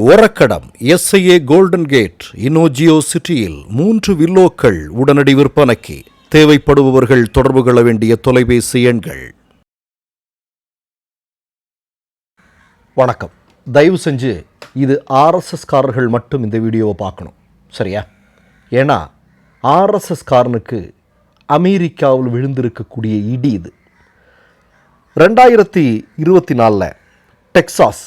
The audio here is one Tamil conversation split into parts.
ஒரக்கடம் எஸ்ஐஏ கோல்டன் கேட் இனோஜியோ சிட்டியில் மூன்று வில்லோக்கள் உடனடி விற்பனைக்கு. தேவைப்படுபவர்கள் தொடர்பு கொள்ள வேண்டிய தொலைபேசி எண்கள். வணக்கம். தயவு செஞ்சு இது ஆர்எஸ்எஸ்காரர்கள் மட்டும் இந்த வீடியோவை பார்க்கணும். சரியா? ஏன்னா ஆர்எஸ்எஸ் காரனுக்கு அமெரிக்காவில் விழுந்திருக்கக்கூடிய இடி இது. ரெண்டாயிரத்தி இருபத்தி நாலில் டெக்சாஸ்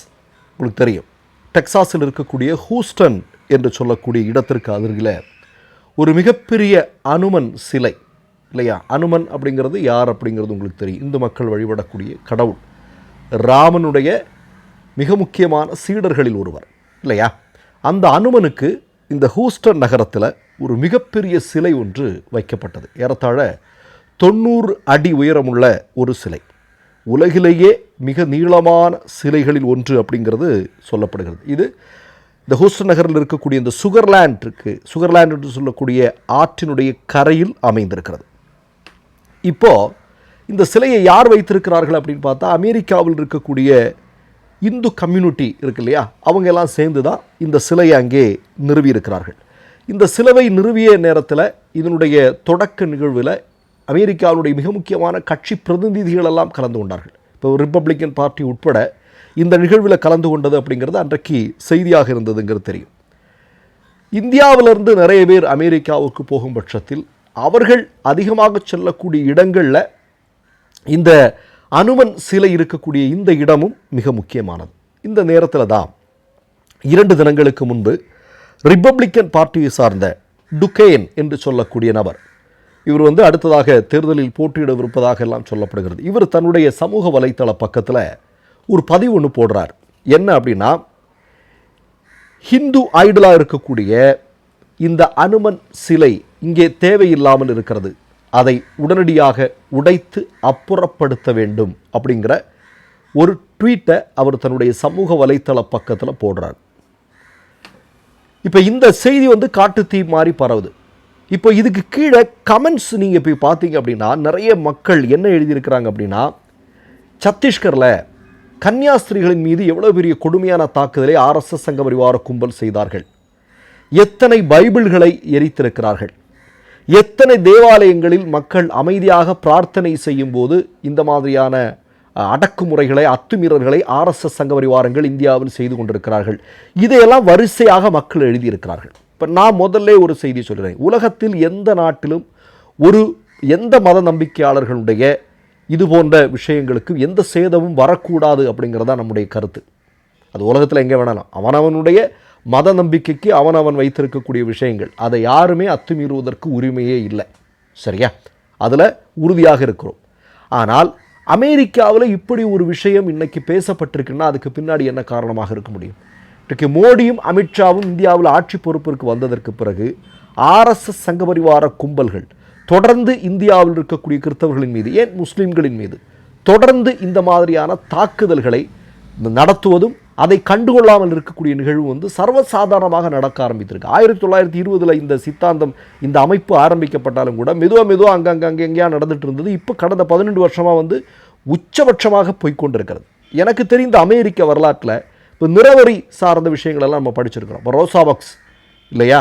உங்களுக்கு தெரியும். டெக்சாஸில் இருக்கக்கூடிய ஹூஸ்டன் என்று சொல்லக்கூடிய இடத்திற்கு அருகில் ஒரு மிகப்பெரிய அனுமன் சிலை இல்லையா? அனுமன் அப்படிங்கிறது யார் அப்படிங்கிறது உங்களுக்கு தெரியும். இந்து மக்கள் வழிபடக்கூடிய கடவுள். ராமனுடைய மிக முக்கியமான சீடர்களில் ஒருவர் இல்லையா? அந்த அனுமனுக்கு இந்த ஹூஸ்டன் நகரத்தில் ஒரு மிகப்பெரிய சிலை ஒன்று வைக்கப்பட்டது. ஏறத்தாழ தொண்ணூறு அடி உயரமுள்ள ஒரு சிலை. உலகிலேயே மிக நீளமான சிலைகளில் ஒன்று அப்படிங்கிறது சொல்லப்படுகிறது. இது இந்த ஹூஸ்டன் நகரில் இருக்கக்கூடிய இந்த சுகர்லேண்ட் இருக்குது சுகர்லேண்ட் என்று சொல்லக்கூடிய ஆற்றினுடைய கரையில் அமைந்திருக்கிறது. இப்போது இந்த சிலையை யார் வைத்திருக்கிறார்கள் அப்படின்னு பார்த்தா அமெரிக்காவில் இருக்கக்கூடிய இந்து கம்யூனிட்டி இருக்கு இல்லையா? அவங்க எல்லாம் சேர்ந்து தான் இந்த சிலையை அங்கே நிறுவி இருக்கிறார்கள் இந்த சிலவை நிறுவிய நேரத்தில் இதனுடைய தொடக்க நிகழ்வில் அமெரிக்காவினுடைய மிக முக்கியமான கட்சி பிரதிநிதிகள் எல்லாம் கலந்து கொண்டார்கள். இப்போ ரிப்பப்ளிக்கன் பார்ட்டி உட்பட இந்த நிகழ்வில் கலந்து கொண்டது அப்படிங்கிறது அன்றைக்கு செய்தியாக இருந்ததுங்கிறது தெரியும். இந்தியாவிலிருந்து நிறைய பேர் அமெரிக்காவுக்கு போகும் பட்சத்தில் அவர்கள் அதிகமாக செல்லக்கூடிய இடங்களில் இந்த அனுமன் சிலை இருக்கக்கூடிய இந்த இடமும் மிக முக்கியமானது. இந்த நேரத்தில் தான் இரண்டு தினங்களுக்கு முன்பு ரிப்பப்ளிக்கன் பார்ட்டியை சார்ந்த டுகேன் என்று சொல்லக்கூடிய நபர் இவர் வந்து அடுத்ததாக தேர்தலில் போட்டியிடவிருப்பதாக எல்லாம் சொல்லப்படுகிறது. இவர் தன்னுடைய சமூக வலைத்தள பக்கத்தில் ஒரு பதிவு ஒன்று போடுறார். என்ன அப்படின்னா ஹிந்து ஐடலாக இருக்கக்கூடிய இந்த அனுமன் சிலை இங்கே தேவையில்லாமல் இருக்கிறது. அதை உடனடியாக உடைத்து அப்புறப்படுத்த வேண்டும். அப்படிங்கிற ஒரு ட்வீட்டை அவர் தன்னுடைய சமூக வலைத்தள பக்கத்தில் போடுறார். இப்போ இந்த செய்தி வந்து காட்டுத்தீ மாதிரி பரவுது. இப்போ இதுக்கு கீழே கமெண்ட்ஸ் நீங்கள் போய் பார்த்தீங்க அப்படின்னா நிறைய மக்கள் என்ன எழுதியிருக்கிறாங்க அப்படின்னா சத்தீஸ்கரில் கன்னியாஸ்திரிகளின் மீது எவ்வளோ பெரிய கொடுமையான தாக்குதலை ஆர்எஸ்எஸ் சங்க பரிவார கும்பல் செய்தார்கள். எத்தனை பைபிள்களை எரித்திருக்கிறார்கள். எத்தனை தேவாலயங்களில் மக்கள் அமைதியாக பிரார்த்தனை செய்யும் போது இந்த மாதிரியான அடக்குமுறைகளை அத்துமீறல்களை ஆர்எஸ்எஸ் சங்க பரிவாரங்கள் இந்தியாவில் செய்து கொண்டிருக்கிறார்கள். இதையெல்லாம் வரிசையாக மக்கள் எழுதியிருக்கிறார்கள். இப்போ நான் முதல்ல ஒரு செய்தி சொல்கிறேன் உலகத்தில் எந்த நாட்டிலும் ஒரு எந்த மத நம்பிக்கையாளர்களுடைய இது போன்ற விஷயங்களுக்கு எந்த சேதமும் வரக்கூடாது அப்படிங்கிறது நம்முடைய கருத்து. அது உலகத்தில் எங்கே வேணாலும். அவனவனுடைய மத நம்பிக்கைக்கு அவனவன் வைத்திருக்கக்கூடிய விஷயங்கள். அதை யாருமே அத்துமீறுவதற்கு உரிமையே இல்லை. சரியா? அதில் உறுதியாக இருக்கிறோம். ஆனால் அமெரிக்காவில் இப்படி ஒரு விஷயம் இன்னைக்கு பேசப்பட்டிருக்குன்னா அதுக்கு பின்னாடி என்ன காரணமாக இருக்க முடியும்? இன்றைக்கு மோடியும் அமித்ஷாவும் இந்தியாவில் ஆட்சி பொறுப்பிற்கு வந்ததற்கு பிறகு ஆர்எஸ்எஸ் சங்க பரிவார கும்பல்கள் தொடர்ந்து இந்தியாவில் இருக்கக்கூடிய கிறிஸ்தவர்களின் மீது ஏன் முஸ்லீம்களின் மீது தொடர்ந்து இந்த மாதிரியான தாக்குதல்களை நடத்துவதும் அதை கண்டுகொள்ளாமல் இருக்கக்கூடிய நிகழ்வு வந்து சர்வசாதாரணமாக நடக்க ஆரம்பித்திருக்கு. ஆயிரத்தி தொள்ளாயிரத்தி இருபதில் இந்த சித்தாந்தம் இந்த அமைப்பு ஆரம்பிக்கப்பட்டாலும் கூட மெதுவாக மெதுவாக அங்கங்கே அங்கே எங்கேயா நடந்துட்டு இருந்தது. இப்போ கடந்த பதினெண்டு வருஷமாக வந்து உச்சபட்சமாக போய்கொண்டிருக்கிறது எனக்கு தெரிந்த அமெரிக்க வரலாற்றில் இப்போ நிறவரி சார்ந்த விஷயங்களெல்லாம் நம்ம படிச்சிருக்கிறோம். இப்போ ரோசா பாக்ஸ் இல்லையா?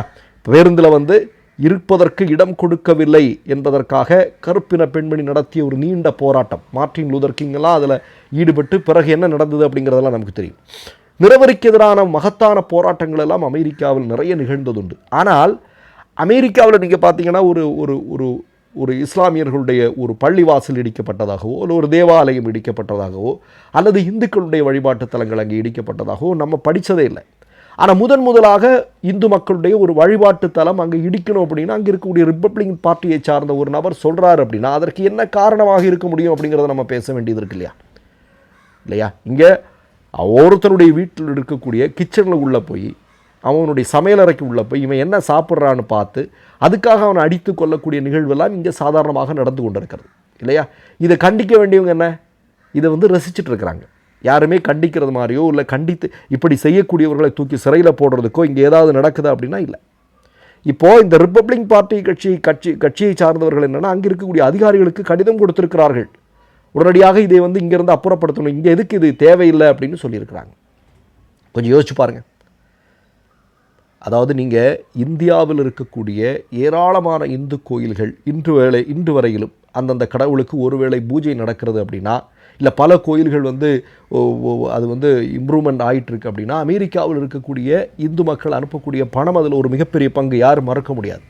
பேருந்தில் வந்து இருப்பதற்கு இடம் கொடுக்கவில்லை என்பதற்காக கருப்பின பெண்மணி நடத்திய ஒரு நீண்ட போராட்டம். மார்டின் லூதர் அதில் ஈடுபட்டு பிறகு என்ன நடந்தது அப்படிங்கிறதெல்லாம் நமக்கு தெரியும். நிறவரிக்கு எதிரான மகத்தான போராட்டங்கள் எல்லாம் அமெரிக்காவில் நிறைய நிகழ்ந்ததுண்டு. ஆனால் அமெரிக்காவில் நீங்கள் பார்த்தீங்கன்னா ஒரு ஒரு ஒரு ஒரு இஸ்லாமியர்களுடைய ஒரு பள்ளிவாசல் இடிக்கப்பட்டதாகவோ இல்லை ஒரு தேவாலயம் இடிக்கப்பட்டதாகவோ அல்லது இந்துக்களுடைய வழிபாட்டு தலங்கள் அங்கே இடிக்கப்பட்டதாகவோ நம்ம படித்ததே இல்லை. ஆனால் முதன் முதலாக இந்து மக்களுடைய ஒரு வழிபாட்டு தலம் அங்கே இடிக்கணும் அப்படின்னா அங்கே இருக்கக்கூடிய ரிப்பப்ளிக் பார்ட்டியை சார்ந்த ஒரு நபர் சொல்கிறார் அப்படின்னா அதற்கு என்ன காரணமாக இருக்க முடியும் அப்படிங்கிறத நம்ம பேச வேண்டியது இருக்கு இல்லையா? இல்லையா? இங்கே ஒருத்தருடைய வீட்டில் இருக்கக்கூடிய கிச்சனில் உள்ளே போய் அவனுடைய சமையலறைக்கு உள்ள போய் இவன் என்ன சாப்பிட்றான்னு பார்த்து அதுக்காக அவனை அடித்து கொள்ளக்கூடிய நிகழ்வெல்லாம் இங்கே சாதாரணமாக நடந்து கொண்டிருக்கிறது. இல்லையா? இதை கண்டிக்க வேண்டியவங்க என்ன? இதை வந்து ரசிச்சுட்டு இருக்கிறாங்க. யாருமே கண்டிக்கிறது மாதிரியோ இல்லை கண்டித்து இப்படி செய்யக்கூடியவர்களை தூக்கி சிறையில் போடுறதுக்கோ இங்கே ஏதாவது நடக்குதா அப்படின்னா இல்லை. இப்போது இந்த ரிப்பப்ளிக் பார்ட்டி கட்சி கட்சி கட்சியை சார்ந்தவர்கள் என்னென்னா அங்கே இருக்கக்கூடிய அதிகாரிகளுக்கு கடிதம் கொடுத்துருக்கிறார்கள். உடனடியாக இதை வந்து இங்கேருந்து அப்புறப்படுத்தணும். இங்கே எதுக்கு இது தேவையில்லை அப்படின்னு சொல்லியிருக்கிறாங்க. கொஞ்சம் யோசிச்சு பாருங்கள் அதாவது நீங்கள் இந்தியாவில் இருக்கக்கூடிய ஏராளமான இந்து கோயில்கள் இன்று வேளை இன்று வரையிலும் அந்தந்த கடவுளுக்கு ஒருவேளை பூஜை நடக்கிறது அப்படின்னா இல்லை பல கோயில்கள் வந்து அது வந்து இம்ப்ரூவ்மெண்ட் ஆகிட்டுருக்கு அப்படின்னா அமெரிக்காவில் இருக்கக்கூடிய இந்து மக்கள் அனுப்பக்கூடிய பணம் அதில் ஒரு மிகப்பெரிய பங்கு யாரும் மறக்க முடியாது.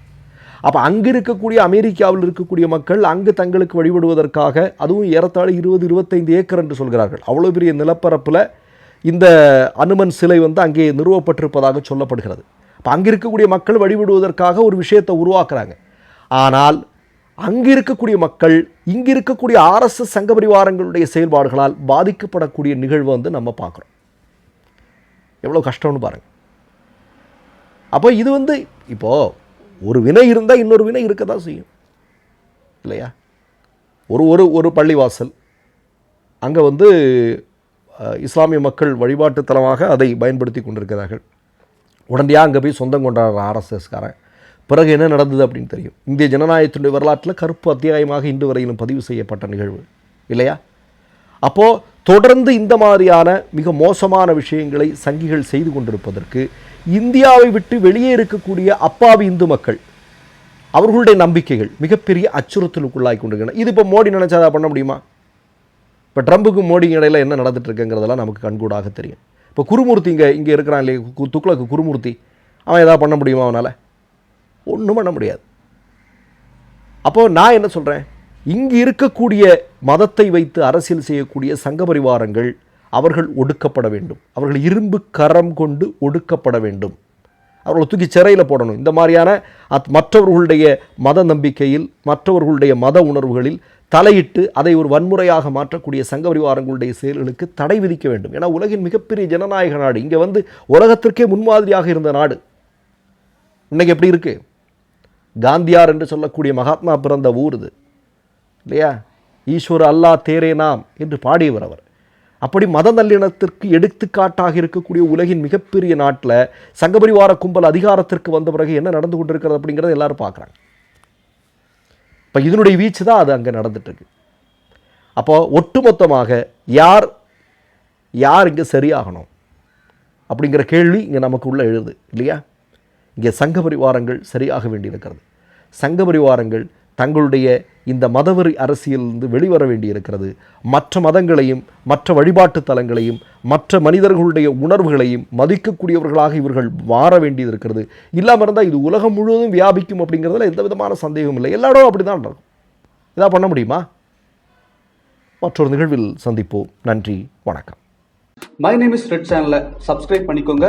அப்போ அங்கே இருக்கக்கூடிய அமெரிக்காவில் இருக்கக்கூடிய மக்கள் அங்கு தங்களுக்கு வழிபடுவதற்காக அதுவும் ஏறத்தாழ இருபது இருபத்தைந்து ஏக்கர் என்று சொல்கிறார்கள். அவ்வளோ பெரிய நிலப்பரப்பில் இந்த அனுமன் சிலை வந்து அங்கே நிறுவப்பட்டிருப்பதாக சொல்லப்படுகிறது. அப்போ அங்கே இருக்கக்கூடிய மக்கள் வழிபடுவதற்காக ஒரு விஷயத்தை உருவாக்குறாங்க. ஆனால் அங்கே இருக்கக்கூடிய மக்கள் இங்கே இருக்கக்கூடிய ஆர்எஸ்எஸ் சங்க பரிவாரங்களுடைய செயல்பாடுகளால் பாதிக்கப்படக்கூடிய நிகழ்வு வந்து நம்ம பார்க்குறோம். எவ்வளோ கஷ்டம்னு பாருங்கள் அப்போ இது வந்து இப்போது ஒரு வினை இருந்தால் இன்னொரு வினை இருக்க தான் செய்யும். இல்லையா? ஒரு ஒரு ஒரு பள்ளிவாசல். அங்கே வந்து இஸ்லாமிய மக்கள் வழிபாட்டு தலமாக அதை பயன்படுத்தி கொண்டிருக்கிறார்கள். உடனடியாக அங்கே போய் சொந்தம் கொண்டாடுற ஆர்எஸ்எஸ்காரன். பிறகு என்ன நடந்தது அப்படின்னு தெரியும். இந்திய ஜனநாயகத்தினுடைய வரலாற்றில் கருப்பு அத்தியாயமாக இன்று வரையிலும் பதிவு செய்யப்பட்ட நிகழ்வு. இல்லையா? அப்போது தொடர்ந்து இந்த மாதிரியான மிக மோசமான விஷயங்களை சங்கிகள் செய்து கொண்டிருப்பதற்கு இந்தியாவை விட்டு வெளியே இருக்கக்கூடிய அப்பாவி இந்து மக்கள் அவர்களுடைய நம்பிக்கைகள் மிகப்பெரிய அச்சுறுத்தலுக்குள்ளாகி கொண்டிருக்கின்றன. இது இப்போ மோடி நினச்சா அதை பண்ண முடியுமா? இப்போ ட்ரம்புக்கும் மோடி இடையில் என்ன நடந்துட்டு இருக்குங்கிறதெல்லாம் நமக்கு கண்கூடாக தெரியும். இப்போ குருமூர்த்தி இங்கே இங்கே இருக்கிறான் இல்லையா? கு- துக்ளக்கு குருமூர்த்தி. அவன் எதாவது பண்ண முடியுமா அவனால்? ஒன்றும் பண்ண முடியாது. அப்போது நான் என்ன சொல்கிறேன்? இங்கு இருக்கக்கூடிய மதத்தை வைத்து அரசியல் செய்யக்கூடிய சங்க பரிவாரங்கள் அவர்கள் ஒடுக்கப்பட வேண்டும். அவர்கள் இரும்பு கரம் கொண்டு ஒடுக்கப்பட வேண்டும். அவர்களை தூக்கி சிறையில் போடணும். இந்த மாதிரியான அத் மற்றவர்களுடைய மத நம்பிக்கையில் மற்றவர்களுடைய மத உணர்வுகளில் தலையிட்டு அதை ஒரு வன்முறையாக மாற்றக்கூடிய சங்கபரிவாரங்களுடைய செயல்களுக்கு தடை விதிக்க வேண்டும். ஏன்னா உலகின் மிகப்பெரிய ஜனநாயக நாடு இங்கே வந்து உலகத்திற்கே முன்மாதிரியாக இருந்த நாடு. இன்னைக்கு எப்படி இருக்கு? காந்தியார் என்று சொல்லக்கூடிய மகாத்மா பிறந்த ஊர் இது. இல்லையா? ஈஸ்வர அல்லா தேரே நாம் என்று பாடியவர் அவர். அப்படி மத நல்லிணத்திற்கு எடுத்துக்காட்டாக இருக்கக்கூடிய உலகின் மிகப்பெரிய நாட்டில் சங்கபரிவார கும்பல் அதிகாரத்திற்கு வந்த பிறகு என்ன நடந்து கொண்டிருக்கிறது அப்படிங்கிறத எல்லாரும் பார்க்குறாங்க. இப்போ இதனுடைய வீச்சு தான் அது அங்கே நடந்துட்டுருக்கு. அப்போ ஒட்டுமொத்தமாக யார் யார் இங்கே சரியாகணும் அப்படிங்கிற கேள்வி இங்கே நமக்கு உள்ள எழுது இல்லையா? இங்கே சங்க பரிவாரங்கள் சரியாக வேண்டியிருக்கிறது. சங்க பரிவாரங்கள் தங்களுடைய இந்த மதவெறி அரசியலிருந்து வெளிவர வேண்டியிருக்கிறது. மற்ற மதங்களையும் மற்ற வழிபாட்டு தலங்களையும் மற்ற மனிதர்களுடைய உணர்வுகளையும் மதிக்கக்கூடியவர்களாக இவர்கள் மாற வேண்டியது இருக்கிறது இல்லாமல் இருந்தால் இது உலகம் முழுவதும் வியாபிக்கும் அப்படிங்கிறதுல எந்த விதமான சந்தேகமும் இல்லை. எல்லாரும் அப்படி தான் இருக்கும் இதாக பண்ண முடியுமா? மற்றொரு நிகழ்வில் சந்திப்போம். நன்றி. வணக்கம். மை நேம் இஸ் ரெட் சேனலை சப்ஸ்கிரைப் பண்ணிக்கோங்க.